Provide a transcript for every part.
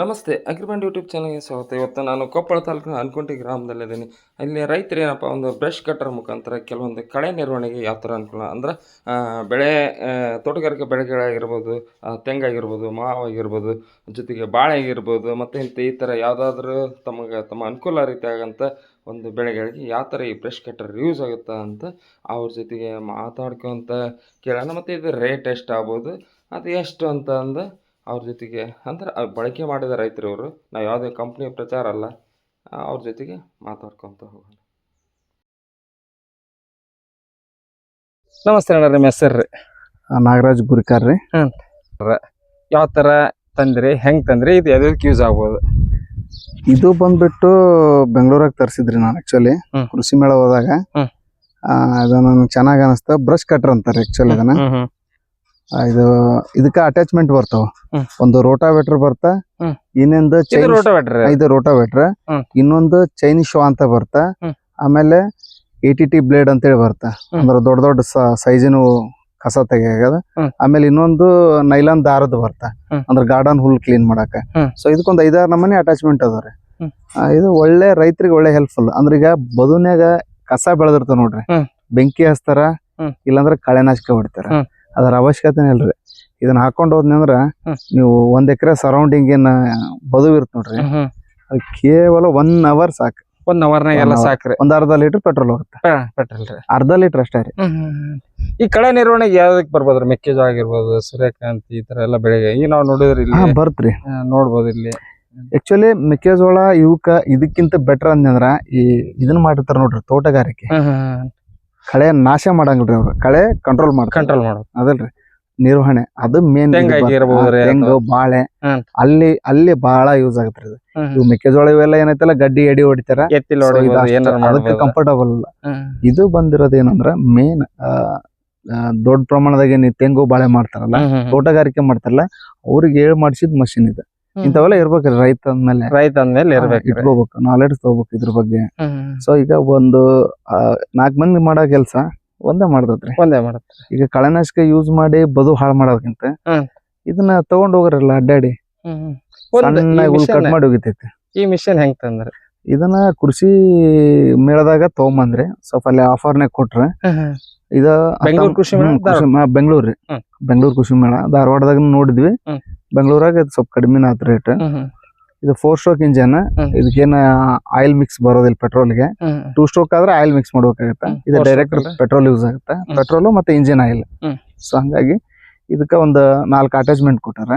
ನಮಸ್ತೆ agreement YouTube ಚಾನಲ್ಗೆ ಸ್ವಾಗತ. ಇವತ್ತು ನಾನು ಕೊಪ್ಪಳ ತಾಲೂಕಿನ ಅನ್ಕೊಂಟಿ ಗ್ರಾಮದಲ್ಲಿದ್ದೀನಿ ಅಲ್ಲಿ ರೈತರು ಏನಪ್ಪ ಒಂದು ಬ್ರಷ್ ಕಟ್ಟರ್ ಮುಖಾಂತರ ಕೆಲವೊಂದು ಕಳೆ ನಿರ್ವಹಣೆಗೆ ಯಾವ ಥರ ಅನುಕೂಲ? ಅಂದ್ರೆ ಬೆಳೆ ತೋಟಗಾರಿಕೆ ಬೆಳೆಗಳಾಗಿರ್ಬೋದು ತೆಂಗಾಗಿರ್ಬೋದು ಮಾವಾಗಿರ್ಬೋದು ಜೊತೆಗೆ ಬಾಳೆ ಆಗಿರ್ಬೋದು, ಮತ್ತು ಇಂಥ ಈ ಥರ ಯಾವುದಾದ್ರೂ ತಮಗೆ, ತಮ್ಮ ಅನುಕೂಲ ರೀತಿಯಾಗಂಥ ಒಂದು ಬೆಳೆಗಳಿಗೆ ಯಾವ ಥರ ಈ ಬ್ರಷ್ ಕಟ್ಟರ್ ಯೂಸ್ ಆಗುತ್ತಾ ಅಂತ ಅವ್ರ ಜೊತೆಗೆ ಮಾತಾಡ್ಕೊಂತ ಕೇಳೋಣ. ಮತ್ತು ಇದು ರೇಟ್ ಎಷ್ಟು ಆಗ್ಬೋದು ಅದು ಎಷ್ಟು ಅಂತ ಅಂದು ಅವ್ರ ಜೊತೆಗೆ ಅಂದ್ರೆ ಬಳಕೆ ಮಾಡಿದ ರೈತರು ಇವರು ನಾವು ಯಾವುದೇ ಕಂಪ್ನಿಯ ಪ್ರಚಾರ ಅಲ್ಲ ಅವ್ರ ಜೊತೆಗೆ ಮಾತಾಡ್ಕೊತ ಹೋಗೋಣ. ನಮಸ್ತೆ ಅಣ್ಣ ನಿಮ್ಮ ಹೆಸರು ರೀ ನಾಗರಾಜ್ ಗುರಿಕಾರ್ ರೀ. ಯಾವ ಥರ ತಂದ್ರಿ ಹೆಂಗೆ ತಂದ್ರಿ ಇದು ಯಾವ್ದಕ್ಕೆ ಯೂಸ್ ಆಗ್ಬೋದು? ಇದು ಬಂದ್ಬಿಟ್ಟು ಬೆಂಗಳೂರಾಗ ತರಿಸಿದ್ರಿ ನಾನು ಆಕ್ಚುಲಿ ಹ್ಮ್. ಕೃಷಿ ಮೇಳ ಹೋದಾಗ. ಹ್ಮ್. ಆ, ಅದು ನನಗೆ ಚೆನ್ನಾಗಿ ಅನಿಸ್ತ ಬ್ರಷ್ ಕಟ್ರ್ ಅಂತಾರೆ ಆಕ್ಚುಲಿ ಅದನ್ನ. ಇದು ಇದಕ್ಕ ಅಟ್ಯಾಚ್ಮೆಂಟ್ ಬರ್ತಾವ. ಒಂದು ರೋಟಾವೇಟರ್ ಬರ್ತಾ. ಇನ್ನೊಂದು ಇದು ಚೈನ್ ರೋಟೋವೇಟ್ರ್ ಇದು ರೋಟಾವೇಟರ್. ಇನ್ನೊಂದು ಚೈನ್ ಶೋ ಅಂತ ಬರ್ತಾ. ಆಮೇಲೆ ಎ ಟಿ ಟಿ ಬ್ಲೇಡ್ ಅಂತೇಳಿ ಬರ್ತಾ. ಅಂದ್ರ ದೊಡ್ಡ ದೊಡ್ಡ ಸೈಜಿನ ಕಸ ತೆಗಿಯಾಗದ. ಆಮೇಲೆ ಇನ್ನೊಂದು ನೈಲಾನ್ ದಾರದ ಬರ್ತಾ. ಅಂದ್ರೆ ಗಾರ್ಡನ್ ಹುಲ್ ಕ್ಲೀನ್ ಮಾಡಾಕ. ಸೊ ಇದಕ್ಕೊಂದು ಐದಾರು ನಮ್ಮನೆ ಅಟ್ಯಾಚ್ಮೆಂಟ್ ಅದ ರೀ. ಇದು ಒಳ್ಳೆ ರೈತರಿಗೆ ಒಳ್ಳೆ ಹೆಲ್ಪ್ಫುಲ್ ಅಂದ್ರೆ ಈಗ ಬದುನ್ಯಾಗ ಕಸ ಬೆಳೆದಿರ್ತಾವ ನೋಡ್ರಿ. ಬೆಂಕಿ ಹಚ್ತಾರ ಇಲ್ಲಾಂದ್ರ ಕಳೆನಾಶಕ ಹೊಡಿತಾರ ಹ್ಮ್. ಅದರ ಅವಶ್ಯಕತೆ ಇಲ್ರಿ ಇದನ್ನ ಹಾಕೊಂಡು ಹೋದ್ನಿ ಅಂದ್ರ ನೀವು ಒಂದ್ ಎಕರೆ ಸರೌಂಡಿಂಗ್ ಏನ ಬದು ಇರ್ತ ನೋಡ್ರಿ. ಅದು ಕೇವಲ ಒನ್ ಅವರ್ ಸಾಕು. ಒನ್ ಅವರ್ನಾಗ ಎಲ್ಲ One ಸಾಕ್ರಿ ಒಂದ್ ಅರ್ಧ ಲೀಟರ್ ಪೆಟ್ರೋಲ್ ಹೋಗುತ್ತೆ. ಪೆಟ್ರೋಲ್ ರೀ. ಅರ್ಧ ಲೀಟರ್ ಅಷ್ಟೇ ರೀ. ಈ ಕಳೆ ನಿರ್ವಹಣೆಗೆ ಯಾವ್ದಕ್ ಬರ್ಬೋದ್ರಿ? ಮೆಕ್ಕೆಜೋಳ ಆಗಿರ್ಬೋದು ಸೂರ್ಯಕಾಂತಿ ಈ ತರ ಎಲ್ಲ ಬೆಳೆಗೆ. ಈಗ ನಾವು ನೋಡಿದ್ರಿ ಇಲ್ಲಿ. ಬರ್ತ್ರಿ ನೋಡ್ಬೋದು ಇಲ್ಲಿ. ಆಕ್ಚುಲಿ ಮೆಕ್ಕೆಜೋಳ ಇವಕ್ಕ ಇದಕ್ಕಿಂತ ಬೆಟರ್ ಅಂದ್ರ ಈ ಇದನ್ನ ಮಾಡಿರ್ತಾರ ನೋಡ್ರಿ ತೋಟಗಾರಿಕೆ. ಕಳೆ ನಾಶ ಮಾಡಂಗಿಲ್ರಿ ಅವ್ರು. ಕಳೆ ಕಂಟ್ರೋಲ್ ಮಾಡ ಕಂಟ್ರೋಲ್ ಮಾಡೋದು. ಅದಲ್ರಿ. ನಿರ್ವಹಣೆ ಅದು ಮೇನ್ ತೆಂಗ್ ಬಾಳೆ ಅಲ್ಲಿ ಅಲ್ಲಿ ಬಹಳ ಯೂಸ್ ಆಗುತ್ತೆ ಇದು ಇವು ಮೆಕ್ಕೆಜೋಳ ಇವೆಲ್ಲ ಏನೈತಲ್ಲ ಗಡ್ಡಿ ಎಡಿ ಹೊಡಿತಾರ. ಅದಕ್ಕೆ ಕಂಫರ್ಟಬಲ್ ಅಲ್ಲ. ಇದು ಬಂದಿರೋದು ಏನಂದ್ರ ಮೇನ್ ದೊಡ್ಡ ಪ್ರಮಾಣದಾಗ ಏನ್ ತೆಂಗು ಬಾಳೆ ಮಾಡ್ತಾರಲ್ಲ. ತೋಟಗಾರಿಕೆ ಮಾಡ್ತಾರಲ್ಲ ಅವ್ರಿಗೆ ಹೇಳ್ ಮಾಡಿಸಿದ ಮಷಿನ್ ಇದು. ಇಂಥವೆಲ್ಲ ಇರ್ಬೇಕ್ರಿ ರೈತ ಅಂದ್ಮೇಲೆ. ರೈತ ಅಂದ್ಮೇಲೆ ಇರ್ಬೇಕು ಇಟ್ಕೋಬೇಕು. ನಾಲೆಡ್ಜ್ ತಗೋಬೇಕು ಇದ್ರ ಬಗ್ಗೆ. ಸೊ ಈಗ ಒಂದು ನಾಲ್ಕು ಮಂದಿ ಮಾಡೋ ಕೆಲಸ ಒಂದೇ ಮಾಡ್ತೈತ್ರಿ. ಒಂದೇ ಮಾಡುತ್ತೆ ಈಗ ಕಳೆನಾಶಕ ಯೂಸ್ ಮಾಡಿ ಬದು ಹಾಳು ಮಾಡೋದಕ್ಕಿಂತ. ಇದನ್ನ ತಗೊಂಡ್ ಹೋಗ್ರಲ್ಲ ಅಡ್ಡಾಡಿ. ಹುಲ್ ಕಟ್ ಮಾಡಿ ಹೋಗಿತೈತಿ. ಈ ಮಿಷನ್ ಹೆಂಗ್ ತಂದ್ರೆ? ಇದನ್ನ ಕೃಷಿ ಮೇಳದಾಗ ತಗೊಂಬಂದ್ರಿ. ಸ್ವಲ್ಪ ಅಲ್ಲಿ ಆಫರ್ನಾಗ ಕೊಟ್ರ. ಇದ ಬೆಂಗಳೂರು ಕೃಷಿ ಮೇಳ, ಬೆಂಗಳೂರು. ಬೆಂಗಳೂರು ಕೃಷಿ ಮೇಳ. ಧಾರವಾಡದಾಗ ನೋಡಿದ್ವಿ. ಬೆಂಗಳೂರಾಗ ಇದು ಸ್ವಲ್ಪ ಕಡಿಮೆ ಆತ್ ರೇಟ್ ಇದು ಫೋರ್ ಸ್ಟ್ರೋಕ್ ಇಂಜನ್. ಇದಕ್ಕೇನ ಆಯಿಲ್ ಮಿಕ್ಸ್ ಬರೋದಿಲ್ಲ ಪೆಟ್ರೋಲ್ಗೆ ಟೂ ಸ್ಟ್ರೋಕ್ ಆದ್ರೆ ಆಯಿಲ್ ಮಿಕ್ಸ್ ಮಾಡ್ಬೇಕಾಗತ್ತೆ. ಇದು ಡೈರೆಕ್ಟ್ ಪೆಟ್ರೋಲ್ ಯೂಸ್ ಆಗುತ್ತೆ. ಪೆಟ್ರೋಲ್ ಮತ್ತೆ ಇಂಜಿನ್ ಆಯಿಲ್ ಸೊ ಹಂಗಾಗಿ ಇದಕ್ಕ ಒಂದು ನಾಲ್ಕು ಅಟ್ಯಾಚ್ಮೆಂಟ್ ಕೊಟ್ಟಾರ.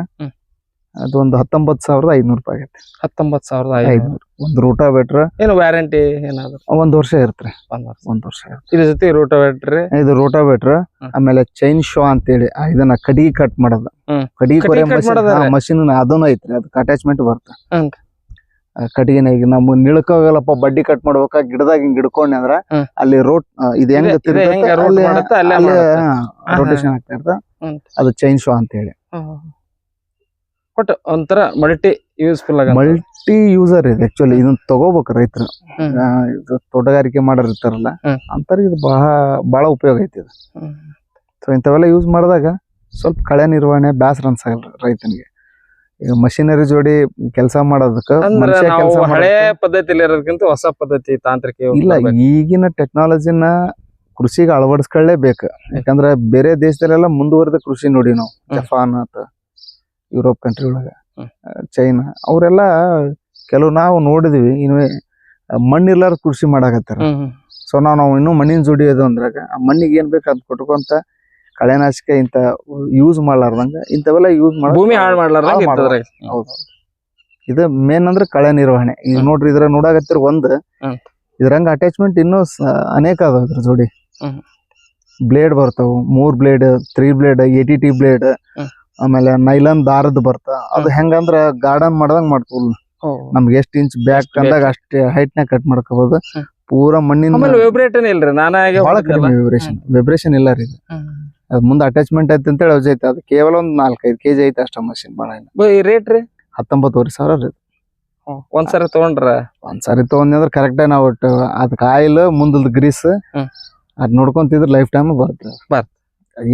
ಹತ್ತೊಂಬತ್ ಹತ್ತೊಂಬತ್ತು ಸಾವಿರದ ಐನೂರು ರೂಪಾಯಿ ಆಗೈತೆ ಹತ್ತೊಂಬತ್ ಸಾವಿರದ ಐನೂರು. ಐದ್ನೂರು ಒಂದು ರೂಟಾವೇಟ್ರ್ ಏನು ವ್ಯಾರಂಟಿ ಏನಾದ್ರು? ಒಂದ್ ವರ್ಷ ಇರುತ್ತೆ. ಒಂದ್ ವರ್ಷ. ಒಂದು ವರ್ಷ ಇದ್ರ ಜೊತೆ ರೋಟೋವೇಟ್ರಿ ಇದು ರೋಟಾ ಹ್ಮ್. ಆಮೇಲೆ ಚೈನ್ ಶೋ ಅಂತೇಳಿ. ಹೇಳಿ ಇದನ್ನ ಕಡಿಗೆ ಕಟ್ ಮಾಡೋದು. ಕಡಿಗೆ ಕೊರೆ ಮಷಿನ್ ಅದನ್ನು ಐತ್ರಿ. ಅದಕ್ಕೆ ಅಟ್ಯಾಚ್ಮೆಂಟ್ ಬರುತ್ತೆ. ಕಟ್ಟಿಗೆನ ಈಗ ನಮ್ಮ ನಿಳ್ಕೋಗಲ್ಲಪ್ಪ ಬಡ್ಡಿ ಕಟ್ ಮಾಡ್ಬೇಕ? ಗಿಡದಾಗ ಹಿಂಗ್ ಹಿಡ್ಕೊಂಡೆ ಅಂದ್ರ ಅಲ್ಲಿ ರೋಟ್ ಇದು ಹೆಂಗ್. ರೊಟೇಷನ್ ಆಗ್ತಾ ಇರ್ತ ಅದು ಚೈನ್ ಶೋ ಅಂತ ಹೇಳಿ ಬಟ್ ಒಂಥರ ಮಲ್ಟಿ ಯೂಸ್ಫುಲ್ ಆಗ ಮಲ್ಟಿ ಯೂಸರ್ ಇದೆ ಆಕ್ಚುಲಿ ಇದನ್ನ ತಗೋಬೇಕು ರೈತರು. ಇದು ತೋಟಗಾರಿಕೆ ಮಾಡೋರ್ ಇರ್ತಾರಲ್ಲ. ಅಂತವ್ರಿಗೆ ಇದು ಬಹಳ ಬಹಳ ಉಪಯೋಗ ಐತಿ ಇದು. ಸೊ ಇಂಥವೆಲ್ಲ ಯೂಸ್ ಮಾಡಿದಾಗ ಸ್ವಲ್ಪ ಕಳೆ ನಿರ್ವಹಣೆ ಬ್ಯಾಸರ ಅನ್ಸಲ್ಲ ರೈತನಿಗೆ. ಈಗ ಮಷಿನರಿ ಜೋಡಿ ಕೆಲಸ ಮಾಡೋದಕ್ಕೆ ಹಳೆ ಪದ್ಧತಿಲಿ ಇರೋದಕ್ಕಿಂತ ಹೊಸ ಪದ್ಧತಿ ತಾಂತ್ರಿಕ ಇಲ್ಲ ಈಗಿನ ಟೆಕ್ನಾಲಜಿನ ಕೃಷಿಗೆ ಅಳವಡಿಸ್ಕೊಳ್ಳೇಬೇಕು. ಯಾಕಂದ್ರೆ ಬೇರೆ ದೇಶದಲ್ಲೆಲ್ಲ ಮುಂದುವರೆದ ಕೃಷಿ ನೋಡಿ ನಾವು. ಜಫಾನ್ ಜಪಾನ್ ಆತ ಯುರೋಪ್ ಕಂಟ್ರಿ ಒಳಗ. ಚೈನಾ ಅವರೆಲ್ಲ ಕೆಲವು ನಾವು ನೋಡಿದ್ವಿ ಇನ್ನು ಮಣ್ಣಿರ್ಲಾರ್ದ ಕೃಷಿ ಮಾಡಾಕತ್ತಾರ. ಸೊ ನಾವು ನಾವು ಇನ್ನೂ ಮಣ್ಣಿನ ಜೋಡಿ ಅದು ಅಂದ್ರಾಗ ಆ ಮಣ್ಣಿಗೆ ಏನ್ ಬೇಕು ಅದ್ ಕೊಟ್ಕೊಂತ ಕಳೆನಾಶಕ ಇಂತ ಯೂಸ್ ಮಾಡ್ಲಾರ್ದಂಗ ಇಂಥವೆಲ್ಲ ಯೂಸ್ ಮಾಡ ಭೂಮಿ ಹಾಳು ಮಾಡ್ಲಾರ್ದಂಗ ಹಾಳ್ ಹೌದು. ಇದು ಮೇನ್ ಅಂದ್ರೆ ಕಳೆ ನಿರ್ವಹಣೆ. ಈಗ. ನೋಡ್ರಿ ಇದ್ರ ನೋಡಾಕತ್ತಿರ ಒಂದ್. ಇದ್ರಂಗ ಅಟ್ಯಾಚ್ಮೆಂಟ್ ಇನ್ನೂ ಅನೇಕ ಅದಾವ ಇದ್ರ ಜೋಡಿ. ಬ್ಲೇಡ್ ಬರ್ತಾವ ಮೂರ್ ಬ್ಲೇಡ್ ತ್ರೀ ಬ್ಲೇಡ್ ಎಟಿ ಟಿ ಬ್ಲೇಡ್. ಆಮೇಲೆ ನೈಲನ್ ದಾರದ್ ಬರ್ತ. ಅದು ಹೆಂಗಂದ್ರ ಗಾರ್ಡನ್ ಮಾಡ್ದಂಗ್ ಮಾಡ್ತೀವಿ ನಮ್ಗೆ ಎಷ್ಟ್ ಇಂಚ್ ಬ್ಯಾಕ್ ಅಂದಾಗ ಅಷ್ಟೇ ಹೈಟ್ನ ಕಟ್ ಮಾಡ್ಕೋಬಹುದು. ಪೂರಾ ಮಣ್ಣಿನ ವೈಬ್ರೇಷನ್ ವೈಬ್ರೇಟನ್ ಇಲ್ರಿ ನಾನಾಗೆ ಬಹಳ ಕಡಿಮೆ ವಿಬ್ರೇಷನ್ ವಿಬ್ರೇಷನ್ ಇಲ್ಲ ರೀ ಅದ್ ಮುಂದೆ ಅಟ್ಯಾಚ್ಮೆಂಟ್ ಐತಿ ಅಂತ ಹೇಳಿ ಐತೆ ಅದು ಕೇವಲ ಒಂದ್ ನಾಲ್ಕೈದು ಕೆಜಿ ಐತೆ ಅಷ್ಟ ಮಷಿನ್ ಬಹಳ ರೇಟ್ ರೀ? ಹತ್ತೊಂಬತ್ತುವರೆ ಸಾವಿರ ರೀ ಒಂದ್ಸರಿ ತಗೊಂಡ್ರ? ಒಂದ್ಸರಿ ತಗೊಂಡ್ರೆ ಅಂದ್ರೆ ಕರೆಕ್ಟ್ ನಾವು ಒಟ್ಟು ಅದಕ್ಕೆ ಆಯಿಲ್ ಮುಂದಲ್ದ ಗ್ರೀಸ್. ಅದ್ ನೋಡ್ಕೊಂತಿದ್ರೆ ಲೈಫ್ ಟೈಮ್ ಬರುತ್ತೆ.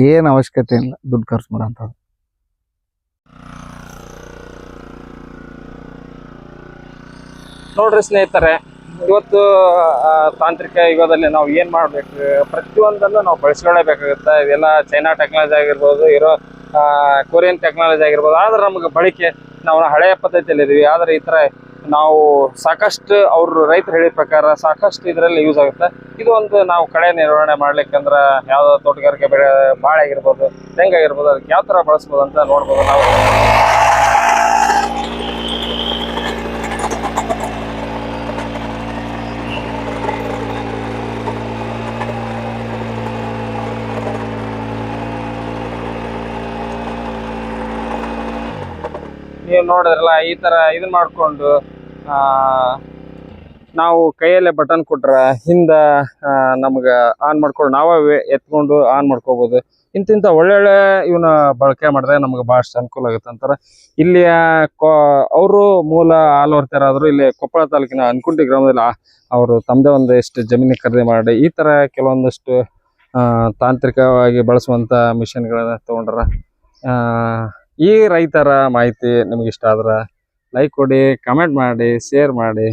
ಏನ್ ಅವಶ್ಯಕತೆ ಇಲ್ಲ ದುಡ್ಡು ಖರ್ಚು ಮಾಡೋಂಥದ್ದು ನೋಡ್ರಿ ಸ್ನೇಹಿತರೆ, ಇವತ್ತು ತಾಂತ್ರಿಕ ಯುಗದಲ್ಲಿ ನಾವು ಏನ್ ಮಾಡ್ಬೇಕು? ಪ್ರತಿಯೊಂದನ್ನು ನಾವು ಬಳಸ್ಕೊಳ್ಳೇಬೇಕಾಗುತ್ತೆ ಇದೆಲ್ಲ ಚೈನಾ ಟೆಕ್ನಾಲಜಿ ಆಗಿರ್ಬೋದು, ಇರೋ ಕೊರಿಯನ್ ಟೆಕ್ನಾಲಜಿ ಆಗಿರ್ಬೋದು, ಆದ್ರೆ ನಮಗೆ ಬಳಕೆ, ನಾವು ಹಳೆಯ ಪದ್ಧತಿಯಲ್ಲಿ ಇದೀವಿ ಆದ್ರೆ ಈ ತರ ನಾವು ಸಾಕಷ್ಟು ಅವ್ರು ರೈತರು ಹೇಳಿದ ಪ್ರಕಾರ ಸಾಕಷ್ಟು ಇದರಲ್ಲಿ ಯೂಸ್ ಆಗುತ್ತೆ. ಇದು ಒಂದು ನಾವು ಕಳೆ ನಿರ್ವಹಣೆ ಮಾಡ್ಲಿಕ್ಕಂದ್ರ ಯಾವುದೋ ತೋಟಗಾರಿಕೆ ಬೆಳೆ, ಬಾಳೆ ಆಗಿರ್ಬೋದು ತೆಂಗಾಗಿರ್ಬೋದು ಅದಕ್ಕೆ ಯಾವ ತರ ಬಳಸ್ಬೋದು ಅಂತ ನೋಡ್ಬೋದು ನಾವು. ನೀವು ನೋಡಿದ್ರಲ್ಲ, ಈ ತರ ಇದನ್ನ ಮಾಡ್ಕೊಂಡು ನಾವು ಕೈಯಲ್ಲೇ ಬಟನ್ ಕೊಟ್ರೆ ಹಿಂದೆ ನಮ್ಗೆ ಆನ್ ಮಾಡ್ಕೊಂಡು ನಾವೇ ಎತ್ಕೊಂಡು ಆನ್ ಮಾಡ್ಕೋಬಹುದು ಇಂತಿಂಥ ಒಳ್ಳೊಳ್ಳೆ ಇವನ್ನ ಬಳಕೆ ಮಾಡಿದ್ರೆ ನಮ್ಗೆ ಬಹಳಷ್ಟು ಅನುಕೂಲ ಆಗುತ್ತೆ ಅಂತಾರೆ. ಇಲ್ಲಿಯ ಅವರು ಮೂಲ ಆಲವರ್ತಿಯರಾದ್ರು ಇಲ್ಲಿ ಕೊಪ್ಪಳ ತಾಲೂಕಿನ ಅನ್ಕುಂಟಿ ಗ್ರಾಮದಲ್ಲಿ ಅವರು ತಮ್ಮದೇ ಒಂದಿಷ್ಟು ಜಮೀನು ಖರೀದಿ ಮಾಡಿ ಈ ತರ ಕೆಲವೊಂದಷ್ಟು ತಾಂತ್ರಿಕವಾಗಿ ಬಳಸುವಂತ ಮಿಷನ್ಗಳನ್ನ ತಗೊಂಡ್ರ ಈ ರೈತರ ಮಾಹಿತಿ ನಿಮ್ಗೆ ಇಷ್ಟ ಆದ್ರೆ ಲೈಕ್ ಕೊಡಿ ಕಮೆಂಟ್ ಮಾಡಿ ಶೇರ್ ಮಾಡಿ.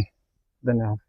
ಧನ್ಯವಾದ.